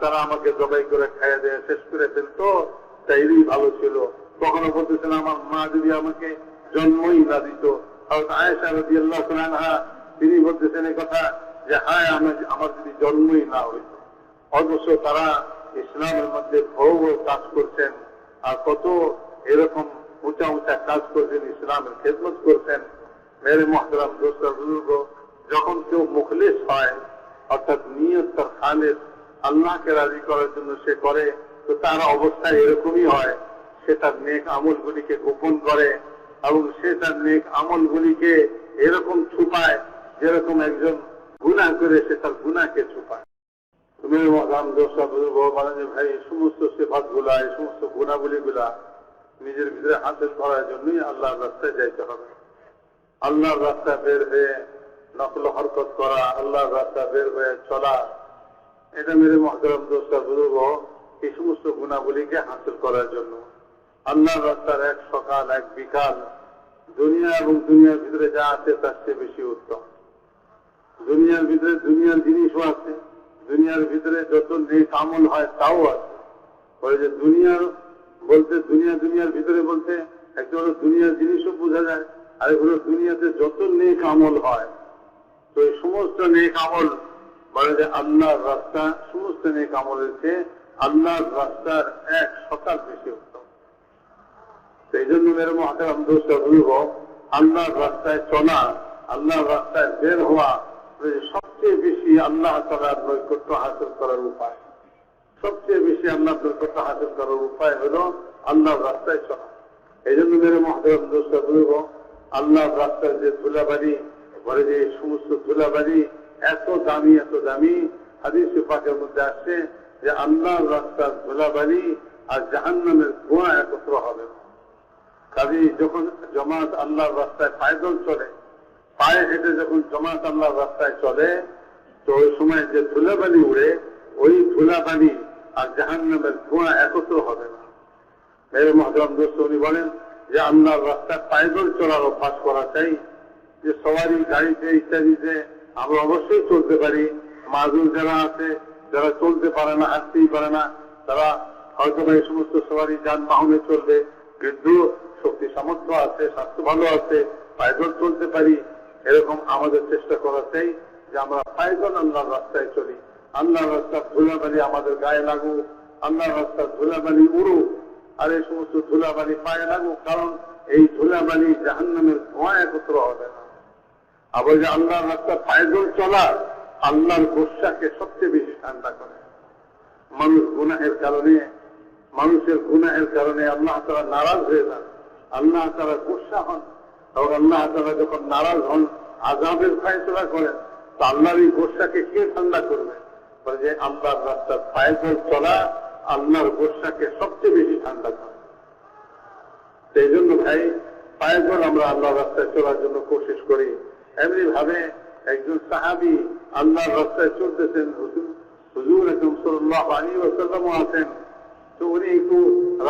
তারা আমাকে জবাই করে খাইয়া দেয়া, শেষ করে ফেলতো। তাইলেই ভালো ছিল। কখনো বলতেছেন আমার মা যদি আমাকে জন্মই না দিত। তিনি বলতেছেন কথা যে, হায়, আমি, আমার যদি জন্মই না হইত। অথচ তারা ইসলামের মধ্যে বড় কাজ করছেন আর কত এরকম উঁচা উঁচা কাজ করছেন, ইসলামের খেদমত করছেন। মেরে মহতরাম দোস্তা বুজুর্গ যখন কেউ মুখলিস হয়, অর্থাৎ নিয়ত তার খালেস আল্লাহকে রাজি করার জন্য সে করে, তো তার অবস্থা এরকমই হয়। সে তার নেক আমলগুলিকে গোপন করে এবং সে তার নেক আমলগুলিকে এরকম ছুপায় যেরকম একজন গুণা করে সে তার গুণাকে ছুপায়। তুমি মহান দোষা বুঝব ভাই, এই সমস্ত সেভাতগুলা এই সমস্ত গুণাবলী গুলা নিজের ভিতরে হাসিল করার জন্যই আল্লাহর রাস্তায় যাইতে হবে। আল্লাহর রাস্তায় বের হয়ে নকল হরকত করা, আল্লাহর রাস্তা বের হয়ে চলা এটা মেরে মহতরম দোষটা বুঝব এই সমস্ত গুণাবলীকে হাসিল করার জন্য। আল্লাহর রাস্তার এক সকাল, এক বিকাল, দুনিয়া এবং দুনিয়ার ভিতরে যা আছে তার চেয়ে বেশি উত্তম। দুনিয়ার ভিতরে দুনিয়ার জিনিসও আছে, দুনিয়ার ভিতরে যত নেক আমল হয় তাও আছে। বলে যে দুনিয়ার বলতে, দুনিয়া দুনিয়ার ভিতরে বলতে একটা হলো দুনিয়ার জিনিসও বোঝা যায়, আর এগুলো দুনিয়াতে যত নেক আমল হয়, তো এই সমস্ত নেক আমল বলে যে আল্লাহর রাস্তা সমস্ত নেক আমলের চেয়ে আল্লাহর রাস্তার এক সকাল বেশি উত্তম। সেই জন্য মেরে মহাতারাম দোষটা বলব আল্লাহর রাস্তায় চলা, আল্লাহর রাস্তায় বের হওয়া সবচেয়ে বেশি আল্লাহ তালার নৈকট্য হাসিল করার উপায়। সবচেয়ে বেশি আল্লাহ নৈকট্য হাসিল করার উপায় হলো আল্লাহর রাস্তায় চলা। এই জন্য মেরে মহাতারাম দোষটা বলব আল্লাহর রাস্তায় যে ধুলাবাড়ি ঘরে যে সমস্ত ধুলাবাড়ি এত দামি এত দামি হাদিস পাকের মধ্যে আসছে যে আল্লাহর রাস্তার ধুলাবাড়ি আর জাহান্নামের ধোঁয়া একত্র হবে। কাজে যখন জমাত আল্লাহর রাস্তায় পায়দল চলে, পায়ে হেঁটে যখন জমাত আল্লাহর রাস্তায় চলে, তো ওই সময় যে ধুলাবালি উড়ে, ওই ধুলাবালি আর জাহান নামের ধোঁয়া একত্র হবে না। মেরে মহতরম দোস্ত, উনি বলেন যে আল্লাহর রাস্তায় পায়দল চলার অভ্যাস করা চাই, যে সবারই গাড়িতে ইত্যাদিতে আমরা অবশ্যই চলতে পারি। মাজুর যারা আছে, যারা চলতে পারে না, হাঁটতেই পারে না, তারা হয়তো এই সমস্ত সবারই যানবাহনে চলবে। কিন্তু শক্তি সামর্থ্য আছে, স্বাস্থ্য ভালো আছে পায়দল চলতে পারি, এরকম আমাদের চেষ্টা করা চাই যে আমরা পায়দল আল্লাহর রাস্তায় চলি। আল্লাহর রাস্তার ধুলাবালি আমাদের গায়ে লাগুক, আল্লাহর রাস্তার ধুলাবালি উড়ুক, আর এই সমস্ত ধুলাবালি পায়ে লাগুক, কারণ এই ধুলাবালি জাহান্নামের ধোঁয়া একত্র হবে না। আবার যে আল্লাহর রাস্তা পায়দল চলা আল্লাহর গোসাকে সবচেয়ে বেশি ঠান্ডা করে। মানুষ গুনাহের কারণে, মানুষের গুনাহের কারণে আল্লাহ তারা নারাজ হয়ে যান। আল্লাহ তারা গুসা হন। এবং আল্লাহ তারা যখন নারাজ হন আজাবের ফায়সলা করেন, তো আল্লাহর এই গোসাকে কে ঠান্ডা করবে? বলে যে আল্লাহর রাস্তার পায়দল চলা আল্লাহর গোসাকে সবচেয়ে বেশি ঠান্ডা করে। সেই জন্য ভাই পায়দল আমরা আল্লাহ রাস্তায় চলার জন্য কোশিশ করি। এমনি ভাবে একজন সাহাবি আল্লাহর রাস্তায় চলতেছেন, হুজুর একদম সাল্লাহ আলী ওসাল্লামও আছেন। তো উনি একটু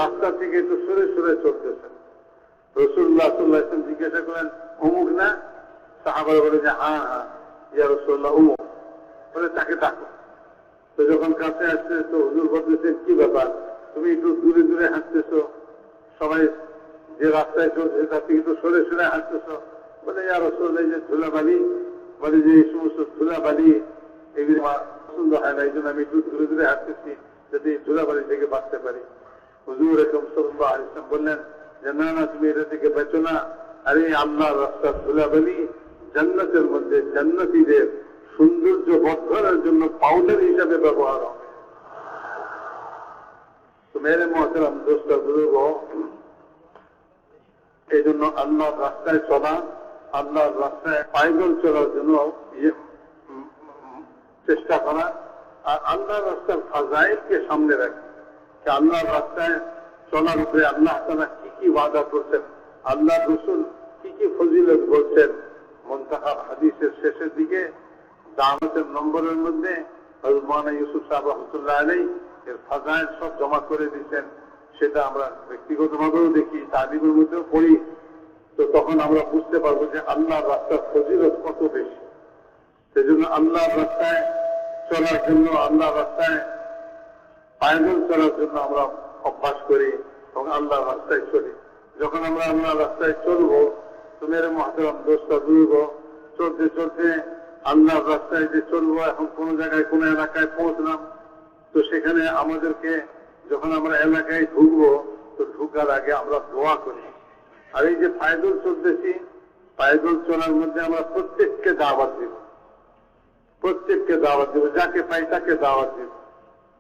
রাস্তা থেকে একটু সরে সরে চলতেছেন। রসুল্লাহ সাল্লাহ জিজ্ঞাসা করেন অমুক না? সাহাবার বলে যে হ্যাঁ হ্যাঁ ইয়া রসুল্লাহ অমুক। বলে, তাকে ডাকো। তো যখন কাছে আসছে, তো হুজুর বলতেছেন কি ব্যাপার? তুমি একটু দূরে দূরে হাঁটতেছো। সবাই যে রাস্তায় চলছে, তার থেকে একটু সরে সরে হাঁটতেছো। বলে, ইয়া রসুল্লাহ এই যে ধুলাবালি, বলে যে এই সমস্ত ধুলাবালি, এগুলি আমার পছন্দ হয় না এই জন্য আমি একটু দূরে দূরে হাঁটতেছি, যাতে এই ধুলাবালি থেকে বাঁচতে পারি। হুজুর এরকম সল্লাহ আলিসাম বললেন, যে না না, তুমি এটা থেকে বেচো না। আরে আল্লাহ রাস্তার ধুলাবালি জান্নাতের মধ্যে জান্নাতিদের সৌন্দর্য বর্ধনের জন্য পাউডার হিসাবে ব্যবহার হবে। তো মেরে মহতরাম দোষটা বুঝব এই জন্য আল্লাহর রাস্তায় চলা আল্লাহর রাস্তায় পায়দল চলার জন্য ইয়ে চেষ্টা করা। আর আল্লাহর রাস্তার ফাজাইলকে সামনে রাখি। আল্লাহর রাস্তায় চলার উপরে আল্লাহ তারা কি কি ওয়াদা করছেন আল্লাহ রসুল কি কি ফজিলত বলছেন, মন্তাহাব হাদিসের শেষের দিকে, দাওয়াতের নম্বরের মধ্যে মাওলানা ইউসুফ সাহেব রহমতুল্লাহ আলী এর ফাজাইল সব জমা করে দিচ্ছেন সেটা আমরা ব্যক্তিগতভাবেও দেখি, তালিমের মধ্যেও পড়ি। তখন আমরা বুঝতে পারব যে আল্লাহর রাস্তার ফজিলত কত বেশি। সেজন্য আল্লাহর রাস্তায় চলার জন্য, আল্লাহর রাস্তায় পায়দল চলার জন্য আমরা অভ্যাস করি এবং আল্লাহর রাস্তায় চলি। যখন আমরা আল্লাহর রাস্তায় চলবো তো মেরে মহাতরম দোষটা দুর্গ চলতে চলতে আল্লাহর রাস্তায় যে চলবো, এখন কোনো জায়গায়, কোনো এলাকায় পৌঁছলাম, তো সেখানে আমাদেরকে যখন আমরা এলাকায় ঢুকবো, তো ঢুকার আগে আমরা দোয়া করি। আর এই যে পায়দল চলতেছি পায়দল চলার মধ্যে আমরা প্রত্যেককে দাওয়াত দিব। প্রত্যেককে দাওয়াত দিব, যাকে পাই তাকে দাওয়াত দিব।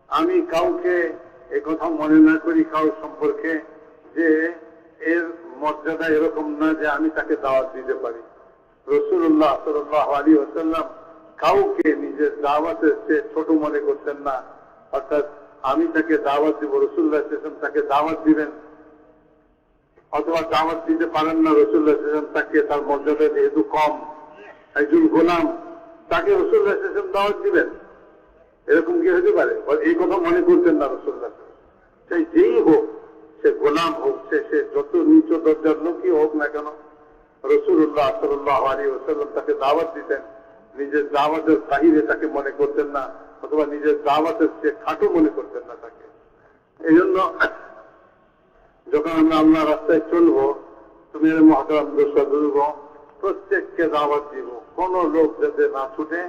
আমি কাউকে এ কথা মনে না করি কারোর সম্পর্কে যে এর মর্যাদা এরকম না যে আমি তাকে দাওয়াত দিতে পারি। রসুল্লাহ সাল্লাহ আলী আসাল্লাম কাউকে নিজের দাওয়াতের চেয়ে ছোট মনে করতেন না। অর্থাৎ আমি তাকে দাওয়াত দিব রসুল্লাহ তাকে দাওয়াত দিবেন অথবা দাওয়াত দিতে পারেন না রসুল্লাহ ইসলাম তাকে তার মর্যাদা যেহেতু কম, একজন গোলাম, তাকে রসুল্লাহ ইসলাম দাওয়াত দিবেন। এরকম কি হতে পারে? এই কথা মনে করতেন না রসুল্লাহ সেই যেই হোক, সে গোলাম হোক, সে সে যত নিচ দরজার লোকই হোক না কেন, রসুল্লাহ সাল্লাহ আলী ওসাল্লাম তাকে দাওয়াত দিতেন। নিজের দাওয়াতের বাহিরে তাকে মনে করতেন না, অথবা নিজের দাওয়াতের সে খাটো মনে করতেন না তাকে। এই জন্য যখন আমরা আল্লাহ রাস্তায় চলবো, তুমি দোষা দুর্গ প্রত্যেককে দাওয়াত দিব। কোন লোক যাতে না ছুটে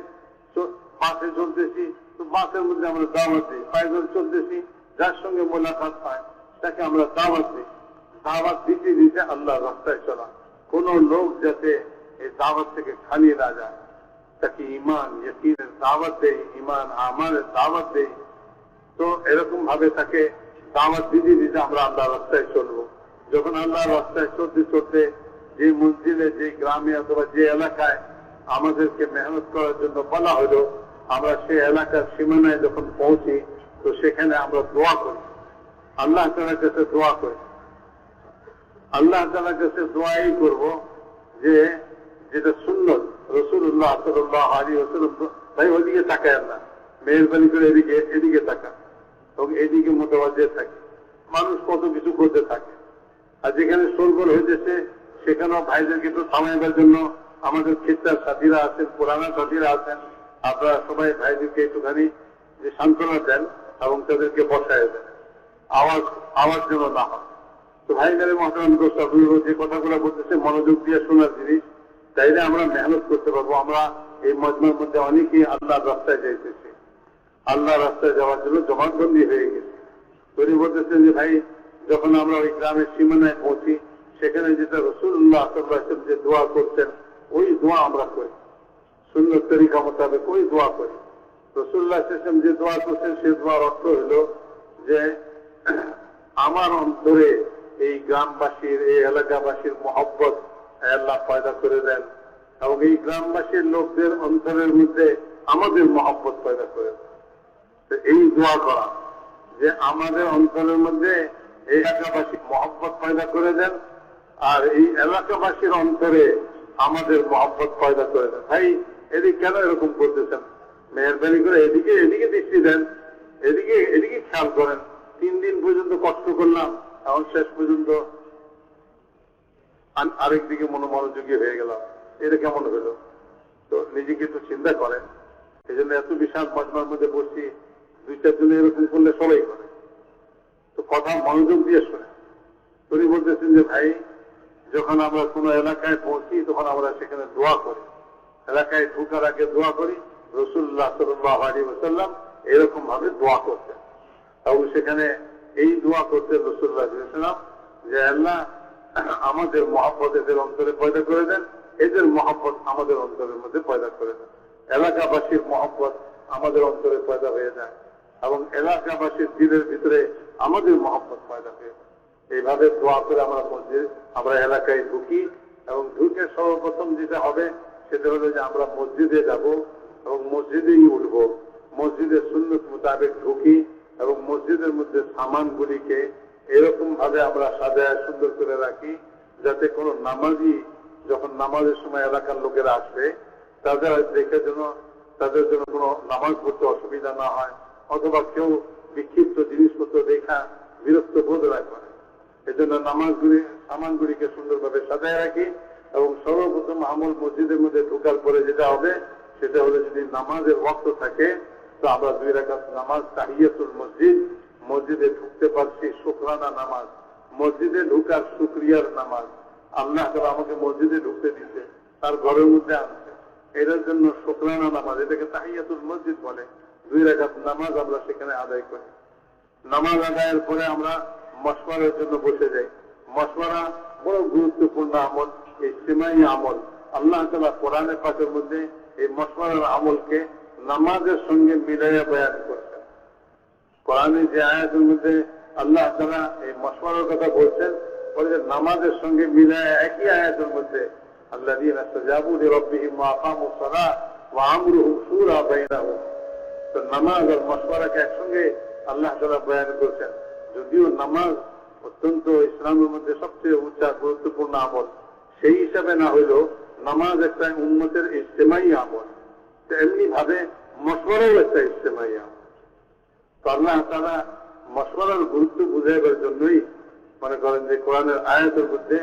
বাসে চলতেছি, তো বাসের মধ্যে আমরা দাওয়াত দিই। পায়দল চলতেছি, যার সঙ্গে মোলাকাত পায় তাকে আমরা দাওয়াত দিই। দাওয়াত দিতে দিতে আল্লাহ রাস্তায় চলা কোন লোক যাতে এই দাওয়াত থেকে খালি না যায়, তাকে ইমান দাওয়াত দেয় ইমান আমানের দাওয়াত দেয় তো এরকম ভাবে তাকে দাওয়াত দিতে দিতে আমরা আল্লাহ রাস্তায় চলবো। যখন আল্লাহ রাস্তায় চলতে চলতে যে মসজিদে, যে গ্রামে অথবা যে এলাকায় আমাদেরকে মেহনত করার জন্য বলা হলো, আমরা সেই এলাকার সীমানায় যখন পৌঁছি, তো সেখানে আমরা দোয়া করি। আল্লাহ তালার কাছে দোয়া করি। আল্লাহ তালার কাছে দোয়াই করব যে, যেটা সুন্নত রসুল্লাহ সাল্লাহ আলী রসুল ভাই ওদিকে তাকায় আল্লাহ। মেহরবানি করে এদিকে এদিকে তাকা এবং এদিকে মোটাবাজে থাকে। মানুষ কত কিছু করতে থাকে। আর যেখানে সরগোল হইতেছে, সেখানেও ভাইদেরকে একটু থামাইবার জন্য আমাদের খিস্টার সাথীরা আছেন, পুরানা সাথীরা আছেন। আপনারা সবাই ভাইদেরকে একটুখানি যে সান্ত্বনা দেন এবং তাদেরকে বসায় দেন। আওয়াজ আওয়াজ যেন না হয়। তো ভাইদের মহান দোষটা যে কথাগুলো বলতেছে মনোযোগ দিয়ে শোনার জিনিস। তাইলে আমরা মেহনত করতে পারব। আমরা এই মজমার মধ্যে অনেকেই আল্লাহর রাস্তায় যাইতেছি। আল্লাহ রাস্তায় যাওয়ার জন্য জমাটবন্দি হয়ে গেছে। উনি বলতেছেন যে, ভাই, যখন আমরা ওই গ্রামের সীমানায় পৌঁছি, সেখানে যেটা রসুল্লাহ আসলাম যে দোয়া করতেন, ওই দোয়া আমরা করি। সুন্দর তরিকা মোতাবেক ওই দোয়া করি। রসুল্লাহ ইসলাম যে দোয়া করছেন, সে দোয়ার অর্থ হলো যে, আমার অন্তরে এই গ্রামবাসীর, এই এলাকাবাসীর মহব্বত আল্লাহ পয়দা করে দেন এবং এই গ্রামবাসীর লোকদের অন্তরের মধ্যে আমাদের মহব্বত পয়দা করে দেন। এই দোয়া করা, যে আমাদের অন্তরের মধ্যে এই এলাকাবাসী মহব্বত পয়দা করে দেন, আর এই এলাকাবাসীর অন্তরে আমাদের মহব্বত পয়দা করে দেন। ভাই, এদিকে কেন এরকম করতেছেন? মেহরবানি করে এদিকে এদিকে দৃষ্টি দেন, এদিকে এদিকে খেয়াল করেন। তিন দিন পর্যন্ত কষ্ট করলাম, এখন শেষ পর্যন্ত আরেক দিকে মনোমনোযোগী হয়ে গেলাম। এটা কেমন হলো? তো নিজেকে একটু চিন্তা করেন এই জন্য এত বিশাল মজমার মধ্যে বসছি। দুই চারজন এরকম করলে সবাই করে। তো কথা মনোযোগ দিয়ে শোনে। উনি বলতেছেন যে, ভাই, যখন আমরা কোনো এলাকায় পৌঁছি, তখন আমরা সেখানে দোয়া করি। এলাকায় ঢুকার আগে দোয়া করি। রসুল্লাহ সাল্লাহ আলী ওসাল্লাম এরকম ভাবে দোয়া করতেন। এবং সেখানে এই দোয়া করতেন রসুল্লাহ সাল্লাম যে, আল্লাহ আমাদের মহাব্বত এদের অন্তরে পয়দা করে দেন। এদের মহাব্বত আমাদের অন্তরের মধ্যে পয়দা করে দেন। এলাকাবাসীর মহব্বত আমাদের অন্তরে পয়দা হয়ে যায়। এবং এলাকাবাসীর দিনের ভিতরে আমাদের মহব্বত পয়দা হয়ে এইভাবে দোয়া করে আমরা মসজিদ, আমরা এলাকায় ঢুকি এবং ঢুকে সর্বপ্রথম যেটা হবে সেটা হলো যে আমরা মসজিদে যাব এবং মসজিদেই উঠব। মসজিদের সুন্নত মোতাবেক ঢুকি এবং মসজিদের মধ্যে সামানগুলিকে এরকম ভাবে আমরা সাজায় সুন্দর করে রাখি যাতে কোনো নামাজি যখন নামাজের সময় এলাকার লোকেরা আসবে, তাদের দেখে যেন, তাদের জন্য কোনো নামাজ পড়তে অসুবিধা না হয়। অথবা কেউ বিক্ষিপ্ত জিনিসপত্র দেখা বিরক্ত বোধ না করে। এজন্য নামাজগুলি সামানগুলিকে সুন্দরভাবে সাজায় রাখি এবং সর্বপ্রথম আমল মসজিদের মধ্যে ঢোকার পরে যেটা হবে, সেটা হলো যদি নামাজের ওয়াক্ত থাকে, তো আমরা দুই রাকাত নামাজ, তাহিয়াতুল মসজিদ, মসজিদে ঢুকতে পারছি শুক্রানা নামাজ, মসজিদে ঢুকার শুক্রিয়ার নামাজ। আল্লাহ তাআলা আমাকে মসজিদে ঢুকতে দিতে তার ঘরের মধ্যে আনছে। এটার জন্য শুক্রানা নামাজ, এটাকে তাহিয়াতুল মসজিদ বলে। দুই রাকাত নামাজ আমরা সেখানে আদায় করি। নামাজ আদায়ের পরে আমরা মশওয়ারার জন্য বসে যাই। মশওয়ারা বড় গুরুত্বপূর্ণ আমল, এই সিমাই আমল। আল্লাহ তালা কোরআনে পাকের মধ্যে এই মশওয়ারার আমলকে নামাজের সঙ্গে মিলাইয়া বয়ান করছেন। কোরআনে যে আয়াতের মধ্যে আল্লাহ তালা এই মশওয়ারার কথা বলছেন, বলে যে নামাজের সঙ্গে মিলায় একই আয়াতের মধ্যে আল্লাহ দিন আস্তাজাবু লিরাব্বিহিম ওয়া আকামুস সালাহ ওয়া আমরুহুম শুরা বাইনাহুম। তো নামাজ আর মশওয়ারাকে একসঙ্গে আল্লাহ তালা বয়ান করছেন। যদিও নামাজ অত্যন্ত ইসলামের মধ্যে সবচেয়ে উচ্চা গুরুত্বপূর্ণ আমল। সেই হিসাবে না হইলেও নামাজ একটা উন্মতের ইজতেমাই আমল। তো এমনি ভাবে মশওয়ারাও একটা ইজতেমাই আমল। তো আল্লাহ তারা মশওয়ারার গুরুত্ব বুঝাইবার জন্যই মনে করেন যে কোরআনের আয়াতের মধ্যে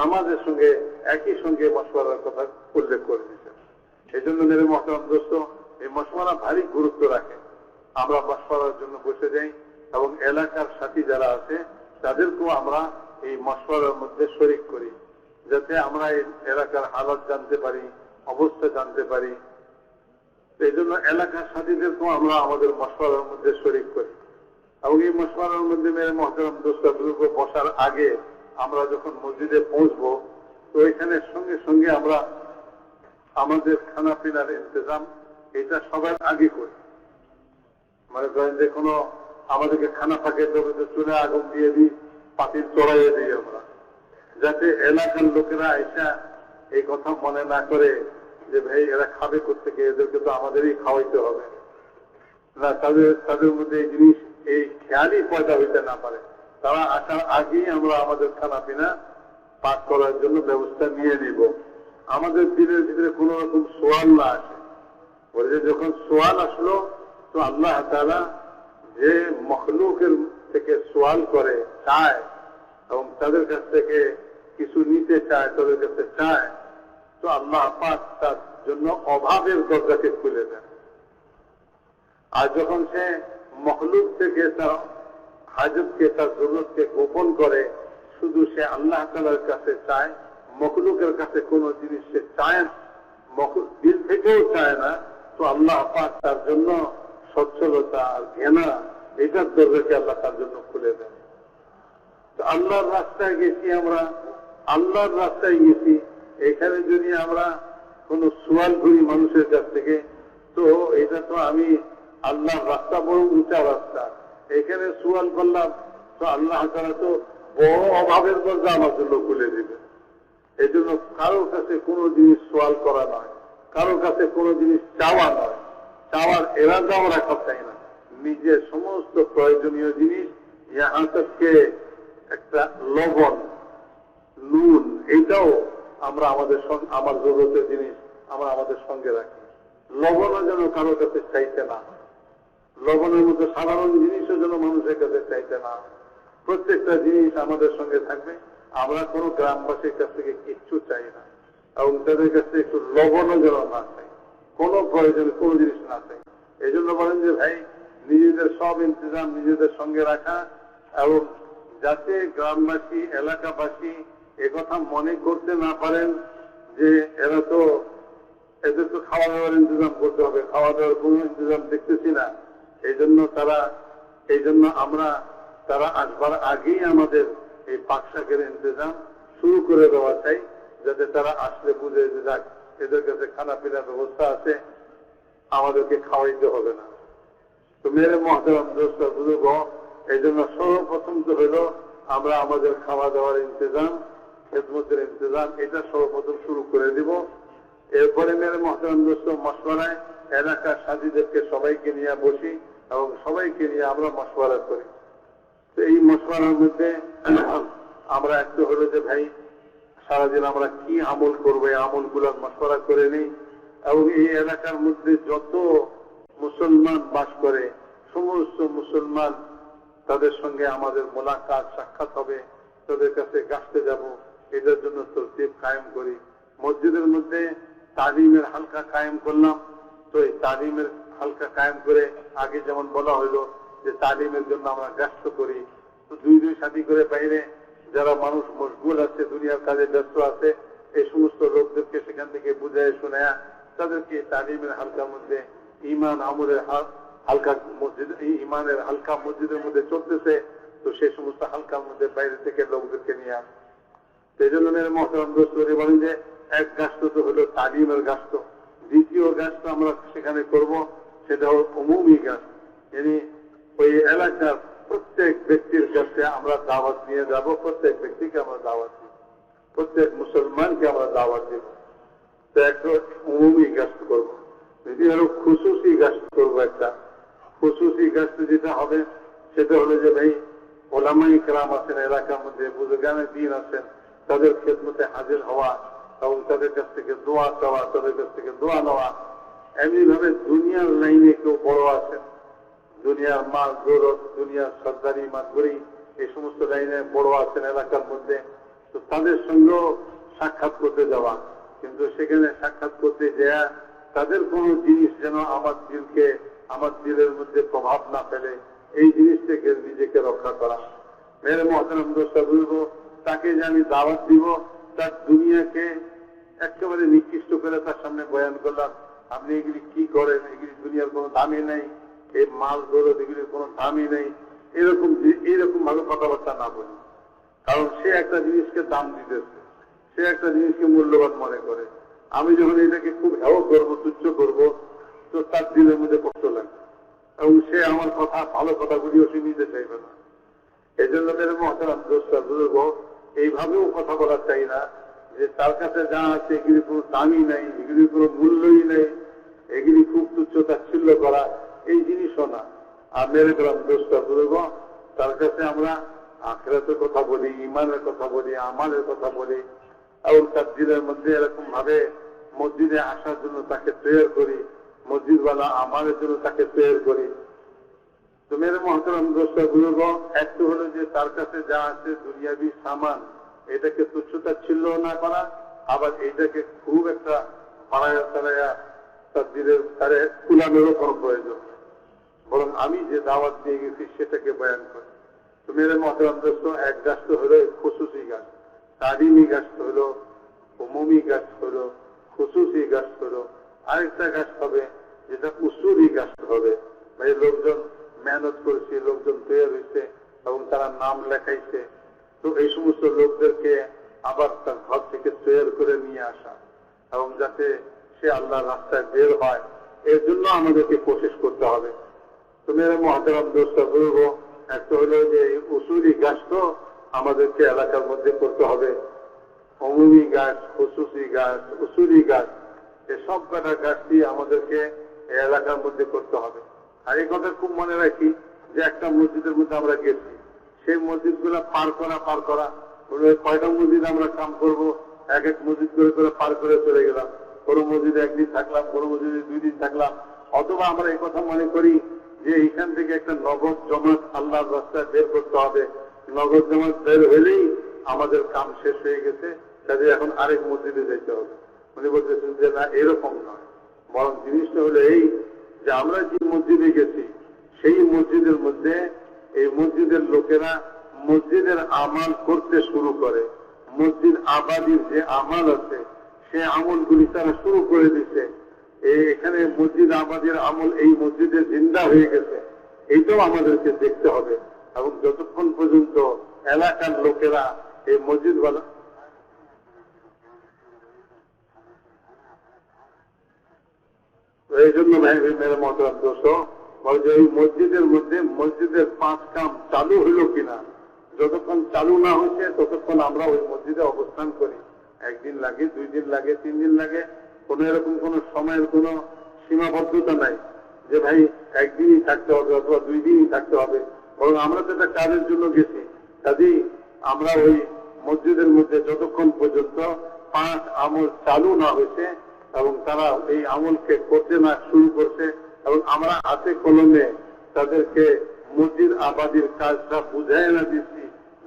নামাজের সঙ্গে একই সঙ্গে মশওয়ারার কথা উল্লেখ করে দিয়েছেন। এই জন্য মেরে মহতারাম দোস্ত এই মশওয়ারা ভারী গুরুত্ব রাখে। আমরা মশওয়ারার জন্য বসে যাই এবং এলাকার সাথী যারা আছে, তাদেরকেও আমরা এই মশওয়ারার মধ্যে শরিক করি, যাতে আমরা এই এলাকার হালত জানতে পারি, অবস্থা জানতে পারি। এই জন্য এলাকার সাথীদেরকেও আমরা আমাদের মশওয়ারার মধ্যে শরিক করি। এবং এই মশওয়ারার মধ্যে মেরে মহতারাম দোস্তা বুজুর্গ বসার আগে আমরা যখন মসজিদে পৌঁছবো, তো এখানে সঙ্গে সঙ্গে আমরা আমাদের খানা পিনার ইন্তজাম এটা সবার আগে করি। মনে করেন যে কোনো আমাদেরকে খানা ফাঁকে দেবে তো চুলে আগুন দিয়ে দিই, পাতিল চড়াইয়ে দিই আমরা। যাতে এলাকার লোকেরা এসা এই কথা মনে না করে যে, ভাই, এরা খাবে থেকে এদেরকে তো আমাদেরই খাওয়াইতে হবে। না, তাদের তাদের মধ্যে এই জিনিস, এই খেয়ালই পয়দা হইতে না পারে। তারা আসার আগেই আমরা আমাদের খানা পিনা পাক করার জন্য ব্যবস্থা নিয়ে নিব। আমাদের দিনের ভিতরে কোন রকম সোয়াল না আসে। যে যখন সোয়াল আসলো, তো আল্লাহ তারা যে মখলুকের থেকে সোয়াল করে, চায়, এবং তাদের কাছ থেকে কিছু নিতে চায়, তাদের কাছে চায়, তো আল্লাহ পাক তার জন্য অভাবের দরজাকে খুলে দেন। আর যখন সে মখলুক থেকে তার হাজতকে তার জরুরতকে গোপন করে, শুধু সে আল্লাহ তালার কাছে চায়, মখলুকের কাছে কোনো জিনিস সে চায় না দিল থেকেও চায় না তো আল্লাহ পাক তার জন্য সচ্ছলতা আর ঘেনা এটার দরজাকে আল্লাহ তার জন্য খুলে দেন। তো আল্লাহর রাস্তায় গেছি আমরা, আল্লাহর রাস্তায় গেছি। এখানে যদি আমরা কোনো সোয়াল করি মানুষের কাছ থেকে, তো এটা তো আমি আল্লাহর রাস্তা বড় উঁচা রাস্তা। এখানে সোয়াল করলাম, তো আল্লাহ তারা তো বড় অভাবের দরজা আমার জন্য খুলে দেবে এই জন্য কারোর কাছে কোনো জিনিস সোয়াল করা নয়। কারোর কাছে কোনো জিনিস চাওয়া নয়। চাওয়ার এরাদাও রাখা চাই না। নিজের সমস্ত প্রয়োজনীয় জিনিস ইহা একটা লবণ, নুন এইটাও আমরা আমাদের আমার জরুরতের জিনিস আমরা আমাদের সঙ্গে রাখি। লবণও যেন কারোর কাছে চাইতে না লবণের মতো সাধারণ জিনিসও যেন মানুষের কাছে চাইতে না প্রত্যেকটা জিনিস আমাদের সঙ্গে থাকবে। আমরা কোনো গ্রামবাসীর কাছ থেকে কিচ্ছু চাই না। এবং তাদের কাছে একটু লবণও যেন না চাই কোনো প্রয়োজন কোনো জিনিস না চাই এই জন্য বলেন যে, ভাই, নিজেদের সব ইন্তজাম নিজেদের সঙ্গে রাখা এবং যাতে গ্রামবাসী, এলাকাবাসী একথা মনে করতে না পারেন যে, এরা তো এদের তো খাওয়া দাওয়ার ইন্তজাম করতে হবে। খাওয়া দাওয়ার কোনো ইন্তজাম দেখতেছি না। এই জন্য তারা, এই জন্য আমরা, তারা আসবার আগেই আমাদের এই পাকশাকের ইন্তজাম শুরু করে দেওয়া চাই। যাতে তারা আসলে বুঝে যে যাক, এদের কাছে খানা পিনার ব্যবস্থা আছে, আমাদেরকে খাওয়াইতে হবে না। তো মেরে মহাতারাম দোস্ত বুঝব এই জন্য সর্বপ্রথম তো হইল আমরা আমাদের খাওয়া দাওয়ার ইন্তজাম, খেদমতের ইন্তজাম, এটা সর্বপ্রথম শুরু করে দিব। এরপরে মেরে মহাতারাম দোস্ত, মশওয়ারায়, এলাকার সাথীদেরকে সবাইকে নিয়ে বসি এবং সবাইকে নিয়ে আমরা মশওয়ারা করি। তো এই মশওয়ারার মধ্যে আমরা একটু হলো যে ভাই সারাদিন আমরা কি আমল করব, এই আমলগুলোর মশওয়ারা করে নিই। এবং এই এলাকার মধ্যে যত মুসলমান বাস করে, সমস্ত মুসলমান তাদের সঙ্গে আমাদের মোলাকাত, সাক্ষাৎ হবে। তাদের কাছে গাছতে যাব। এটার জন্য তরতিব কায়েম করি। মসজিদের মধ্যে তালিমের হালকা কায়েম করলাম। তো এই তালিমের হালকা কায়েম করে আগে যেমন বলা হলো যে তালিমের জন্য আমরা ব্যস্ত করি। তো দুই দুই সাথী করে বাইরে যারা মানুষ মশগুল আছে, দুনিয়ার কাজে ব্যস্ত আছে, এই সমস্ত লোকদেরকে সেখান থেকে বুঝায় শুনে তাদেরকে তালিমের হালকার মধ্যে ইমান আমলের হালকা মসজিদ ইমানের হালকা মসজিদের মধ্যে চলতেছে, তো সেই সমস্ত হালকার মধ্যে বাইরে থেকে লোকদেরকে নিয়ে আস সেই জন্য দোষ করে বলেন যে, এক গাছ তো হলো তালিমের গাছ তো। দ্বিতীয় গাছটা আমরা সেখানে করব, সেটা হল অমুমি গাছ। ওই এলাকার প্রত্যেক ব্যক্তির কাছে আমরা দাওয়াত নিয়ে যাব, প্রত্যেক ব্যক্তিকে আমরা দাওয়াত দিব। প্রত্যেক মুসলমানকে আমরা দাওয়াত দিব। তো একটা অমুমি গাছ করব। যদি হলো খুশুসি গাছ করব একটা, খুশুসি গাছ যেটা হবে, সেটা হলো যে ভাই, ওলামাই কেরাম আছেন, এলাকার মধ্যে বুজুর্গানের দিন আছেন, তাদের খেদমতে হাজির হওয়া এবং তাদের কাছ থেকে দোয়া চাওয়া, তাদের কাছ থেকে দোয়া নেওয়া এমনি ভাবে দুনিয়ার লাইনে কেউ বড় আছেন। দুনিয়ার মাল গৌরব দুনিয়ার সরকারি মাতগুড়ি এই সমস্ত লাইনে বড় আছেন এলাকার মধ্যে। তো তাদের সঙ্গেও সাক্ষাৎ করতে যাওয়া। কিন্তু সেখানে সাক্ষাৎ করতে যাওয়া তাদের কোনো জিনিস যেন আমার দিলকে, আমার দিলের মধ্যে প্রভাব না ফেলে, এই জিনিস থেকে নিজেকে রক্ষা করা। মেরে মহতারাম দোষটা তাকে যে আমি দাওয়াত দিব, তার দুনিয়াকে একেবারে নিকৃষ্ট করে তার সামনে বয়ান করলাম। আপনি এগুলি কি করেন? এগুলি দুনিয়ার কোনো দামই নেই। এই মাল গরদ এগুলির কোনো দামই নেই। এরকম এরকম ভাবে কথাবার্তা না বলি। কারণ সে একটা জিনিসকে দাম দিতেছে। সে একটা জিনিসকে মূল্যবান মনে করে। আমি যখন এটাকে খুব হেয় করব, তুচ্ছ করব, তো তার দিনের মধ্যে কষ্ট লাগবে। এবং সে আমার কথা, ভালো কথাগুলিও সে নিতে চাইবে না। এই জন্য মেরে মহতারাম দোষটা এইভাবেও কথা বলা চাই না যে তার কাছে যা আছে এগুলি কোনো দামই নাই, এগুলির কোনো মূল্যই নেই, এগুলি খুব তুচ্ছ তাচ্ছিল্য করা। এই জিনিসও না। আর মেরে দোষটা বুঝব তার কাছে আমরা আখরাতের কথা বলি ইমানের কথা বলি, আমালের কথা বলি। এবং তার দিনের মধ্যে এরকম ভাবে মসজিদে আসার জন্য তাকে তৈরি করি, মসজিদওয়ালা আমাদের জন্য তাকে তৈরি করি। তো মেরে মহতরম বুঝব একটা হলো যে তার কাছে যা আছে দুনিয়াবি সামান, এটাকে তুচ্ছতা ছিল না করা, আবার এটাকে খুব একটা পাড়ায়া তার দিলের তারে কুলানোরও কোনো প্রয়োজন। বরং আমি যে দাওয়াত দিয়ে গেছি সেটাকে বয়ান করি। তো মেরে মহতরম দোস্ত এক তো হলো খুশুসি গাছ তারিমি গাছ হলো অমুমি গাছ হলো, খুশুসি গাছ হলো। আরেকটা গাছ হবে যেটা উসুরি গাছ হবে। ভাই, লোকজন মেহনত করেছে, লোকজন তৈরি হয়েছে এবং তারা নাম লেখাইছে। তো এই সমস্ত লোকদেরকে আবার তার ঘর থেকে তৈরি করে নিয়ে আসা এবং যাতে সে আল্লাহর রাস্তায় বের হয়, এর জন্য আমাদেরকে কোশিশ করতে হবে। তো মহাতারাম দোষটা বলব, একটা হলো যে উসুরি গাছ তো আমাদেরকে এলাকার মধ্যে করতে হবে। অমুমি গাছ খুসুসি গাছ উসুরি গাছ এই সব কটা গাছ দিয়ে আমাদেরকে এলাকার মধ্যে করতে হবে। আর এই কথা খুব মনে রাখি যে একটা মসজিদের মধ্যে আমরা গেছি। সেই মসজিদগুলা পার করা পার করা। কয়টা মসজিদ আমরা কাম করব? এক এক মসজিদ করে করে পার করে চলে গেলাম। কোনো মসজিদে একদিন থাকলাম, কোনো মসজিদে দুই দিন থাকলাম। অথবা আমরা এই কথা মনে করি যে এখান থেকে একটা নগদ জমাত আল্লাহর রাস্তায় বের করতে হবে। নগদ জমাত বের হলেই আমাদের কাম শেষ হয়ে গেছে কাজে এখন আরেক মসজিদে যেতে হবে। উনি বলতেছেন যে, না, এরকম নয়। বরং জিনিসটা হলো এই যে, আমরা যে মসজিদে গেছি, সেই মসজিদের মধ্যে এই মসজিদের লোকেরা মসজিদের আমাল করতে শুরু করে। মসজিদ আবাদির যে আমাল আছে, সে আমলগুলি তারা শুরু করে দিছে। এখানে মসজিদ আবাদের আমল, এই মসজিদে জিন্দা হয়ে গেছে। এইটাও আমাদেরকে দেখতে হবে। এবং যতক্ষণ পর্যন্ত এলাকার লোকেরা এই মসজিদ তো এই জন্য মেরে মতরাম যে এই মসজিদের মধ্যে মসজিদের পাঁচ কাম চালু হইল কিনা। যতক্ষণ চালু না হয়েছে, ততক্ষণ আমরা ওই মসজিদে অবস্থান করি। একদিন লাগে, দুই দিন লাগে, তিন দিন লাগে। কোন এরকম কোন সময়ের কোন সীমাবদ্ধতা নাই যে ভাই, একদিনই থাকতে হবে অথবা দুই দিনই থাকতে হবে। বরং আমরা তো একটা কাজের জন্য গেছি। কাজেই আমরা ওই মসজিদের মধ্যে যতক্ষণ পর্যন্ত পাঁচ আমল চালু না হয়েছে এবং তারা এই আমলকে করতে না শুরু করছে এবং আমরা হাতে কলমে তাদেরকে মসজিদ আবাদির কাজটা বুঝায় না দিচ্ছি,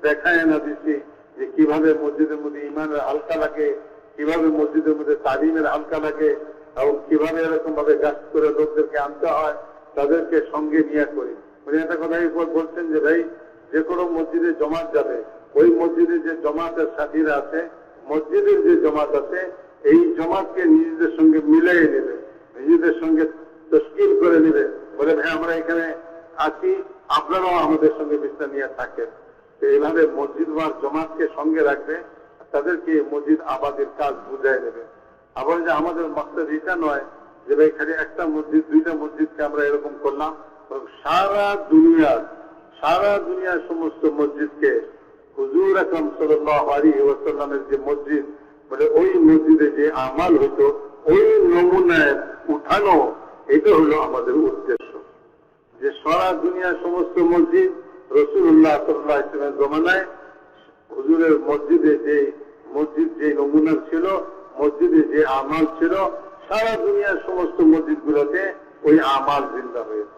দেখায় না দিচ্ছি যে কীভাবে মসজিদের মধ্যে ইমানের হালকা লাগে কীভাবে মসজিদের মধ্যে তালিমের লাগে এবং কীভাবে এরকম ভাবে গাছ করে লোকদেরকে আনতে হয়, তাদেরকে সঙ্গে নিয়ে করি। উনি একটা কথা বলছেন যে, ভাই, যে কোনো মসজিদে জমাত যাবে। ওই মসজিদে যে জমাতের সাথীরা আছে, মসজিদের যে জমাত আছে, এই জমাতকে নিজেদের সঙ্গে মিলাই নেবে। নিজেদের সঙ্গে তস্কিল করে নেবে। বলে, ভাই, আমরা এখানে আছি। আপনারাও আমাদের সঙ্গে বিস্তার নিয়ে থাকেন। এইভাবে মসজিদ বা জমাতকে সঙ্গে রাখবে। তাদেরকে মসজিদ আবাদের কাজ বুঝাই দেবে আবার যে আমাদের মকসদ এটা নয় যে ভাই খালি একটা মসজিদ, দুইটা মসজিদকে আমরা এরকম করলাম সারা দুনিয়ার সারা দুনিয়ার সমস্ত মসজিদকে হুজুর আকরম সাল্লাহ আলী ওয়াসাল্লামের যে মসজিদ মানে ওই মসজিদে যে আমাল হতো ওই নমুনায় উঠানো, এটা হলো আমাদের উদ্দেশ্য। যে সারা দুনিয়ার সমস্ত মসজিদ রসুল্লাহ সাল্লাহ ইসলামের জমানায় হুজুরের মসজিদে যে মসজিদ যে নমুনা ছিল, মসজিদে যে আমাল ছিল, সারা দুনিয়ার সমস্ত মসজিদ গুলোতে ওই আমাল জিন্দা হয়েছে।